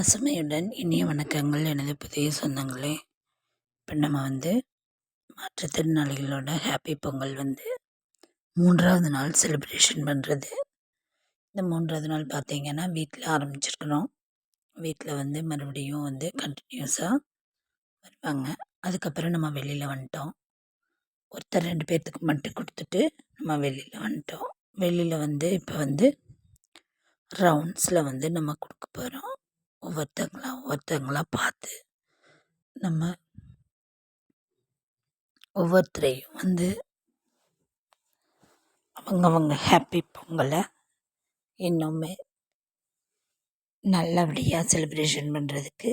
பசுமையுடன் இனிய வணக்கங்கள் எனது புதிய சொந்தங்களே. இப்போ நம்ம வந்து மாற்றுத்திறனாளிகளோட ஹாப்பி பொங்கல் வந்து மூன்றாவது நாள் செலிப்ரேஷன் பண்ணுறது இந்த மூன்றாவது நாள் பார்த்திங்கன்னா வீட்டில் ஆரம்பிச்சிருக்கிறோம். வீட்டில் வந்து மறுபடியும் வந்து கண்டினியூஸாக வருவாங்க. அதுக்கப்புறம் நம்ம வெளியில் வந்துட்டோம். ஒருத்தர் ரெண்டு பேர்த்துக்கு மட்டும் கொடுத்துட்டு நம்ம வெளியில் வந்துட்டோம். வெளியில் வந்து இப்போ வந்து ரவுண்ட்ஸில் வந்து நம்ம கொடுக்க போகிறோம் ஒவ்வொருத்தங்களா ஒவ்வொருத்தங்களா பார்த்து நம்ம ஒவ்வொருத்தரையும் வந்து அவங்கவங்க ஹாப்பி பொங்கலை இன்னுமே நல்லபடியாக செலிப்ரேஷன் பண்ணுறதுக்கு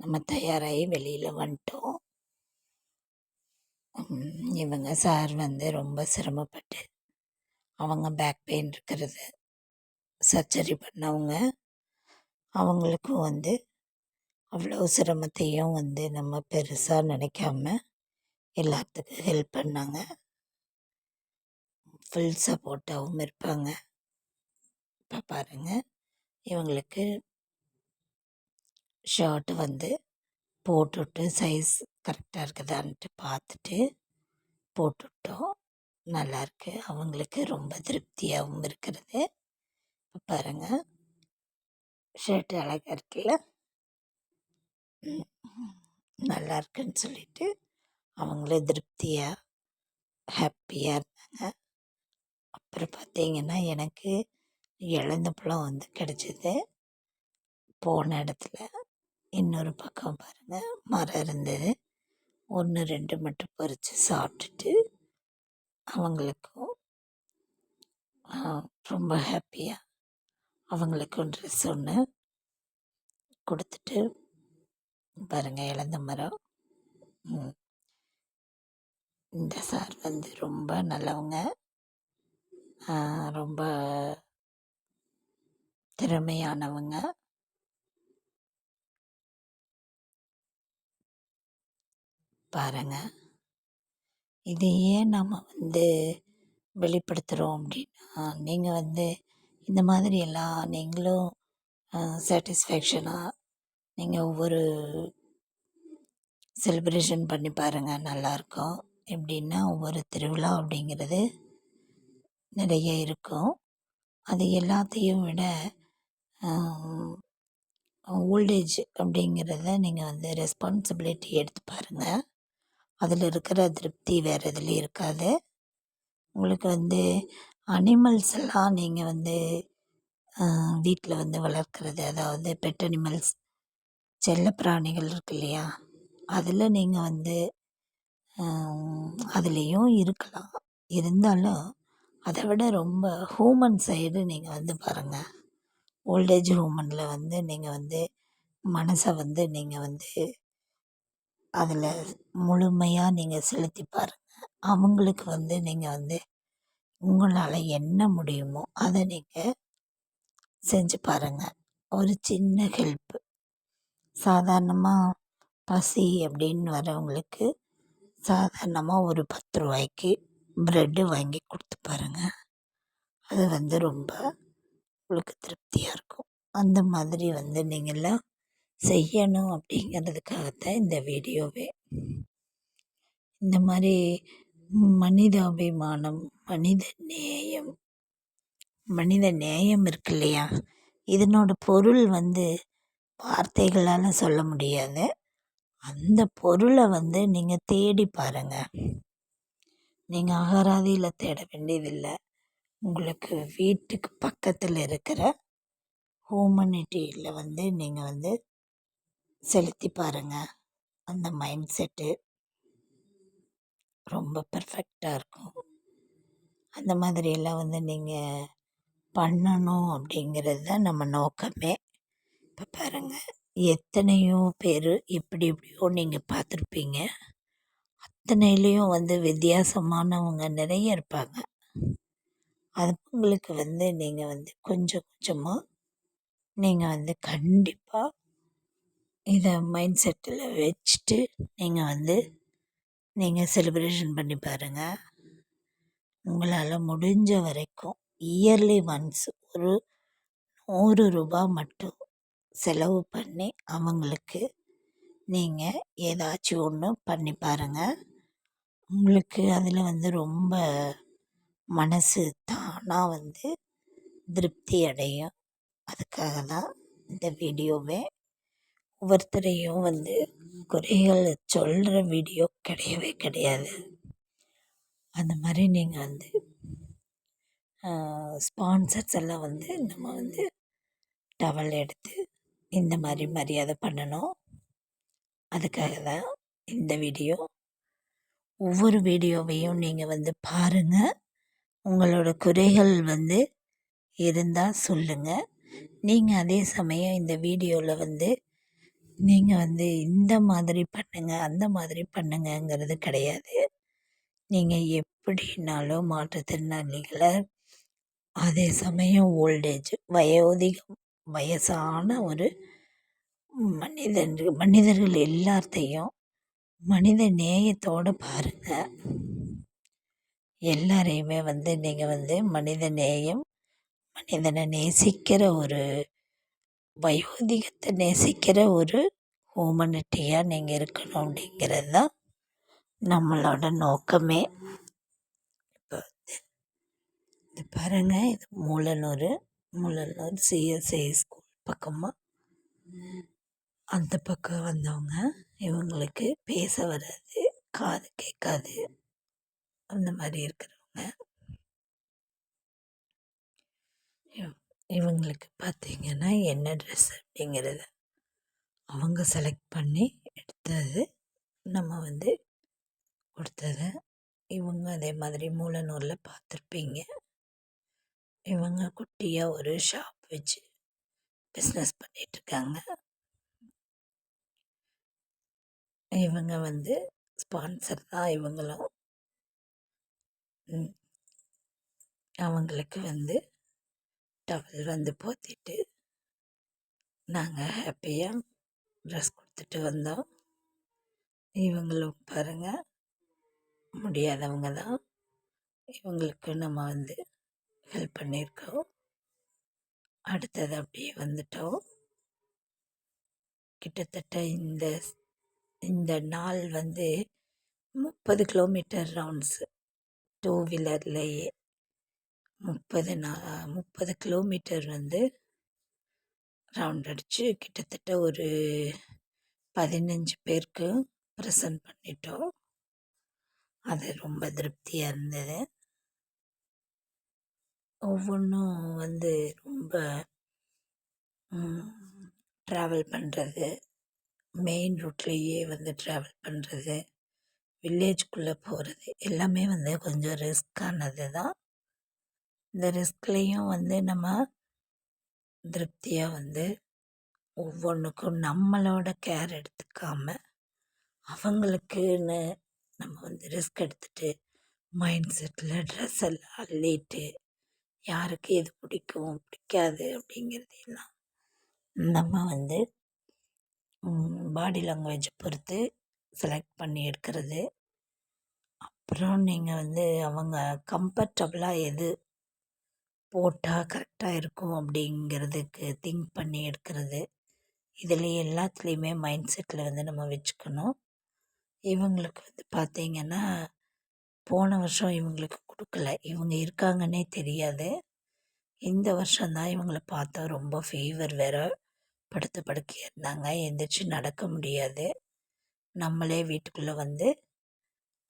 நம்ம தயாராகி வெளியில் வந்துட்டோம். இவங்க சார் வந்து ரொம்ப சிரமப்பட்டு அவங்க பேக் பெயின் இருக்கிறது சர்ஜரி பண்ணவங்க அவங்களுக்கும் வந்து அவ்வளோ சிரமத்தையும் வந்து நம்ம பெருசாக நினைக்காம எல்லாத்துக்கும் ஹெல்ப் பண்ணாங்க. ஃபுல் சப்போர்ட்டாகவும் இருப்பாங்க. இப்போ பாருங்கள் இவங்களுக்கு ஷர்ட்டு வந்து போட்டுவிட்டு சைஸ் கரெக்டாக இருக்குதான்ட்டு பார்த்துட்டு போட்டுவிட்டோம் நல்லாயிருக்கு அவங்களுக்கு ரொம்ப திருப்தியாகவும் இருக்கிறது. பாருங்கள் ஷர்ட் அழகாக இருக்குல்ல? நல்லா இருக்குன்னு சொல்லிட்டு அவங்களே திருப்தியாக ஹாப்பியாக இருந்தாங்க. அப்புறம் பார்த்தீங்கன்னா எனக்கு இழந்த பழம் வந்து கிடச்சிது. போன இடத்துல இன்னொரு பக்கம் பாருங்கள் மரம் இருந்தது. ஒன்று ரெண்டு மட்டும் பறித்து சாப்பிட்டுட்டு அவங்களுக்கும் ரொம்ப ஹாப்பியாக அவங்களுக்கும் ட்ரெஸ் ஒன்று கொடுத்துட்டு பாருங்கள் இழந்த மரம். இந்த சார் வந்து ரொம்ப நல்லவங்க. ரொம்ப திறமையானவங்க. பாருங்க. இது ஏன் நம்ம வந்து வெளிப்படுத்துகிறோம் அப்படின்னா நீங்கள் வந்து இந்த மாதிரி எல்லாம் நீங்களும் சாட்டிஸ்ஃபேக்ஷனாக நீங்கள் ஒவ்வொரு செலிப்ரேஷன் பண்ணி பாருங்கள் நல்லாயிருக்கும் எப்படின்னா ஒவ்வொரு திருவிழா அப்படிங்கிறது நிறைய இருக்கும். அது எல்லாத்தையும் விட ஓல்டேஜ் அப்படிங்கிறத நீங்கள் வந்து ரெஸ்பான்சிபிலிட்டி எடுத்து பாருங்கள் அதில் இருக்கிற திருப்தி வேறு எதுலேயும் இருக்காது. உங்களுக்கு வந்து அனிமல்ஸ் எல்லாம் நீங்கள் வந்து வீட்டில் வந்து வளர்க்குறது அதாவது பெட் அனிமல்ஸ் செல்லப்பிராணிகள் இருக்குது இருக்கு இல்லையா? அதில் நீங்கள் வந்து அதுலேயும் இருக்கலாம். இருந்தாலும் அதை விட ரொம்ப ஹூமன் சைடு நீங்கள் வந்து பாருங்கள் ஓல்டேஜ் ஹூமனில் வந்து நீங்கள் வந்து மனசை வந்து நீங்கள் வந்து அதில் முழுமையாக நீங்கள் செலுத்தி பாருங்கள் அவங்களுக்கு வந்து நீங்கள் வந்து உங்களால் என்ன முடியுமோ அதை நீங்கள் செஞ்சு பாருங்கள் ஒரு சின்ன ஹெல்ப்பு சாதாரணமாக பசி அப்படின்னு வரவங்களுக்கு சாதாரணமாக ஒரு பத்து ரூபாய்க்கு ப்ரெட்டு வாங்கி கொடுத்து பாருங்கள் அது வந்து ரொம்ப உங்களுக்கு திருப்தியாக இருக்கும். அந்த மாதிரி வந்து நீங்கள்லாம் செய்யணும் அப்படிங்கிறதுக்காகத்தான் இந்த வீடியோவே. இந்த மாதிரி மனிதாபிமானம் மனித நேயம். மனித நேயம் இருக்கு இல்லையா? இதனோட பொருள் வந்து வார்த்தைகளால் சொல்ல முடியாது. அந்த பொருளை வந்து நீங்கள் தேடி பாருங்கள் நீங்கள் அகராதியில் தேட வேண்டியதில்லை. உங்களுக்கு வீட்டுக்கு பக்கத்தில் இருக்கிற ஹூமனிட்டியில் வந்து நீங்கள் வந்து செலுத்தி பாருங்கள் அந்த மைண்ட் செட்டு ரொம்ப பர்ஃபெக்டாக இருக்கும். அந்த மாதிரியெல்லாம் வந்து நீங்கள் பண்ணணும் அப்படிங்கிறது தான் நம்ம நோக்கமே. இப்போ பாருங்கள் எத்தனையோ பேர் எப்படி எப்படியோ நீங்கள் பார்த்துருப்பீங்க. அத்தனையிலையும் வந்து வித்தியாசமானவங்க நிறைய இருப்பாங்க. அது உங்களுக்கு வந்து நீங்கள் வந்து கொஞ்சம் கொஞ்சமாக நீங்கள் வந்து கண்டிப்பாக இதை மைண்ட் செட்டில் வச்சுட்டு நீங்கள் வந்து நீங்கள் செலிப்ரேஷன் பண்ணி பாருங்கள் உங்களால் முடிஞ்ச வரைக்கும் இயர்லி ஒன்ஸ் ஒரு நூறு ரூபாய் மட்டும் செலவு பண்ணி அவங்களுக்கு நீங்கள் ஏதாச்சும் ஒன்று பண்ணி பாருங்கள் உங்களுக்கு அதில் வந்து ரொம்ப மனசு தானாக வந்து திருப்தி அடையும். அதுக்காக தான் இந்த வீடியோவே ஒவ்வொருத்தரையும் வந்து குறைகள் சொல்கிற வீடியோ கிடையவே கிடையாது. அந்த மாதிரி நீங்கள் வந்து ஸ்பான்சர்ஸ் எல்லாம் வந்து நம்ம வந்து டவல் எடுத்து இந்த மாதிரி மரியாதை பண்ணணும். அதுக்காக தான் இந்த வீடியோ ஒவ்வொரு வீடியோவையும் நீங்கள் வந்து பாருங்கள் உங்களோட குறைகள் வந்து இருந்தால் சொல்லுங்கள் நீங்கள் அதே சமயம் இந்த வீடியோவில் வந்து நீங்கள் வந்து இந்த மாதிரி பண்ணுங்கள் அந்த மாதிரி பண்ணுங்கங்கிறது கிடையாது. நீங்கள் எப்படினாலும் மாற்றுத்திறனாளிகளை அதே சமயம் ஓல்டேஜ் வயோதிகம் வயசான ஒரு மனிதன் மனிதர்கள் எல்லாத்தையும் மனித நேயத்தோடு பாருங்கள் எல்லாரையுமே வந்து நீங்கள் வந்து மனித நேயம் மனிதனை நேசிக்கிற ஒரு வயோதிகத்தை நேசிக்கிற ஒரு ஹூமனிட்டியாக நீங்கள் இருக்கணும் அப்படிங்கிறது தான் நம்மளோட நோக்கமே. இப்போ வந்து இது பாருங்கள் இது மூலனூர் மூலனூர் சிஎஸ்ஐ ஸ்கூல் பக்கமாக அந்த பக்கம் வந்தவங்க இவங்களுக்கு பேச வராது காது கேட்காது. அந்த மாதிரி இருக்கிறவங்க. இவங்களுக்கு பார்த்திங்கன்னா என்ன ட்ரெஸ் அப்படிங்கிறத அவங்க செலக்ட் பண்ணி எடுத்தது நம்ம வந்து கொடுத்தது. இவங்க அதே மாதிரி மூலநூரில் பார்த்துருப்பீங்க இவங்க குட்டியாக ஒரு ஷாப் வச்சு பிஸ்னஸ் பண்ணிகிட்ருக்காங்க இவங்க வந்து ஸ்பான்சர் தான் இவங்களும். அவங்களுக்கு வந்து டவல் வந்து போத்திட்டு நாங்கள் ஹாப்பியாக ட்ரெஸ் கொடுத்துட்டு வந்தோம். இவங்களும் பாருங்கள் முடியாதவங்க தான் இவங்களுக்கு நம்ம வந்து ஹெல்ப் பண்ணியிருக்கோம் அடுத்தது அப்படியே வந்துட்டோம். கிட்டத்தட்ட இந்த இந்த நாள் வந்து முப்பது கிலோமீட்டர் ரவுண்ட்ஸு டூ வீலர்லேயே முப்பது நா முப்பது கிலோமீட்டர் வந்து ரவுண்ட் அடித்து கிட்டத்தட்ட ஒரு பதினஞ்சு பேருக்கு ப்ரெசன்ட் பண்ணிட்டோம். அது ரொம்ப திருப்தியாக இருந்தது. ஒவ்வொன்றும் வந்து ரொம்ப ட்ராவல் பண்ணுறது மெயின் ரூட்லேயே வந்து ட்ராவல் பண்ணுறது வில்லேஜ்குள்ளே போகிறது எல்லாமே வந்து கொஞ்சம் ரிஸ்க்கானது தான் இந்த ரிஸ்க்லேயும் வந்து நம்ம திருப்தியாக வந்து ஒவ்வொன்றுக்கும் நம்மளோட கேர் எடுத்துக்காமல் அவங்களுக்குன்னு நம்ம வந்து ரிஸ்க் எடுத்துகிட்டு மைண்ட் செட்டில் ட்ரெஸ் எல்லாம் அள்ளிட்டு யாருக்கு எது பிடிக்கும் பிடிக்காது அப்படிங்கிறதையெல்லாம் நம்ம வந்து பாடி லாங்குவேஜை பொறுத்து செலக்ட் பண்ணி எடுக்கிறது. அப்புறம் நீங்கள் வந்து அவங்க கம்ஃபர்டபுளாக எது போட்டால் கரெக்டாக இருக்கும் அப்படிங்கிறதுக்கு திங்க் பண்ணி எடுக்கிறது. இதில் எல்லாத்துலேயுமே மைண்ட் செட்டில் வந்து நம்ம வச்சுக்கணும். இவங்களுக்கு வந்து பார்த்திங்கன்னா போன வருஷம் இவங்களுக்கு கொடுக்கல. இவங்க இருக்காங்கன்னே தெரியாது. இந்த வருஷம்தான் இவங்களை பார்த்தா ரொம்ப ஃபீவர் வேறு படுத்த படுக்கையாக இருந்தாங்க. எந்திரிச்சு நடக்க முடியாது. நம்மளே வீட்டுக்குள்ளே வந்து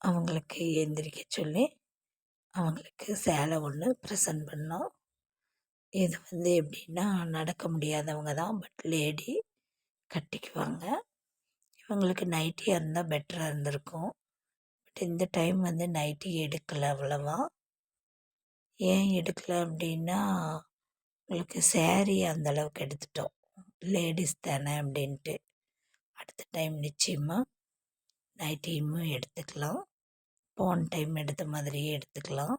அவங்களுக்கு எந்திரிக்க சொல்லி அவங்களுக்கு சேலை ஒன்று ப்ரெசன்ட் பண்ணோம். இது வந்து எப்படின்னா நடக்க முடியாதவங்க தான் பட் லேடி கட்டிக்குவாங்க. இவங்களுக்கு நைட்டியாக இருந்தால் பெட்டராக இருந்திருக்கும். பட் இந்த டைம் வந்து நைட்டி எடுக்கலை அவ்வளவா. ஏன் எடுக்கலை அப்படின்னா உங்களுக்கு சேரீ அந்தளவுக்கு எடுத்துட்டோம். லேடிஸ் தானே அப்படின்ட்டு. அடுத்த டைம் நிச்சயமாக நைட்டியுமும் எடுத்துக்கலாம். போன டைம் எடுத்த மாதிரியே எடுத்துக்கலாம்.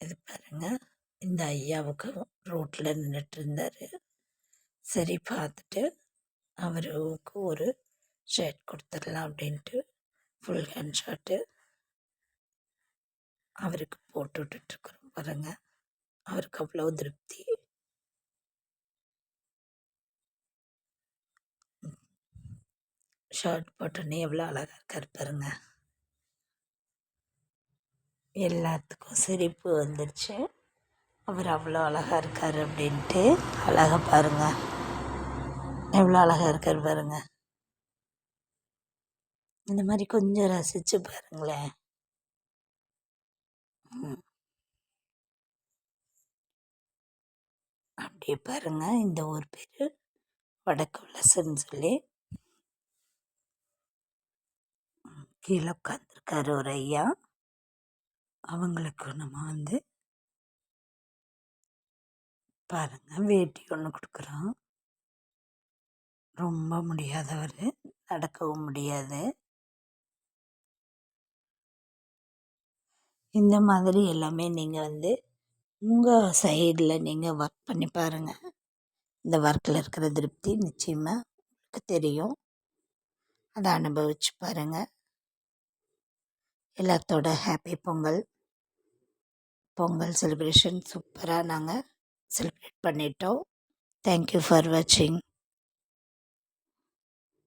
இது பாருங்கள் இந்த ஐயாவுக்கு ரோட்டில் நின்றுட்டு இருந்தார் சரி பார்த்துட்டு அவருக்கு ஒரு ஷர்ட் கொடுத்துடலாம் அப்படின்ட்டு ஃபுல் ஹேண்ட் ஷர்ட்டு அவருக்கு போட்டு விட்டுட்ருக்குறோம் பாருங்கள் அவருக்கு அவ்வளோ திருப்தி. ஷர்ட் போட்டோன்னே எவ்வளோ அழகாக இருக்கார் பாருங்க. எல்லாத்துக்கும் சிரிப்பு வந்துருச்சு. அவர் அவ்வளோ அழகாக இருக்கார் அப்படின்ட்டு அழகாக பாருங்க. எவ்வளோ அழகாக இருக்கார் பாருங்க. இந்த மாதிரி கொஞ்சம் ரசித்து பாருங்களேன். அப்படியே பாருங்க இந்த ஊர் பேர் வடக்கு வலசன்னு சொல்லி கீழே உட்காந்துருக்காரு ஒரு ஐயா. அவங்களுக்கு நம்ம வந்து பாருங்க வேட்டி ஒன்று கொடுக்குறோம். ரொம்ப முடியாதவர் நடக்கவும் முடியாது. இந்த மாதிரி எல்லாமே நீங்கள் வந்து உங்கள் சைடில் நீங்கள் ஒர்க் பண்ணி பாருங்கள் இந்த ஒர்க்கில் இருக்கிற திருப்தி நிச்சயமாக உங்களுக்கு தெரியும். அதை அனுபவிச்சு பாருங்கள் எல்லாத்தோட ஹாப்பி பொங்கல். பொங்கல் செலிப்ரேஷன் சூப்பராக நாங்கள் செலிப்ரேட் பண்ணிட்டோம். தேங்க்யூ ஃபார் வாட்சிங்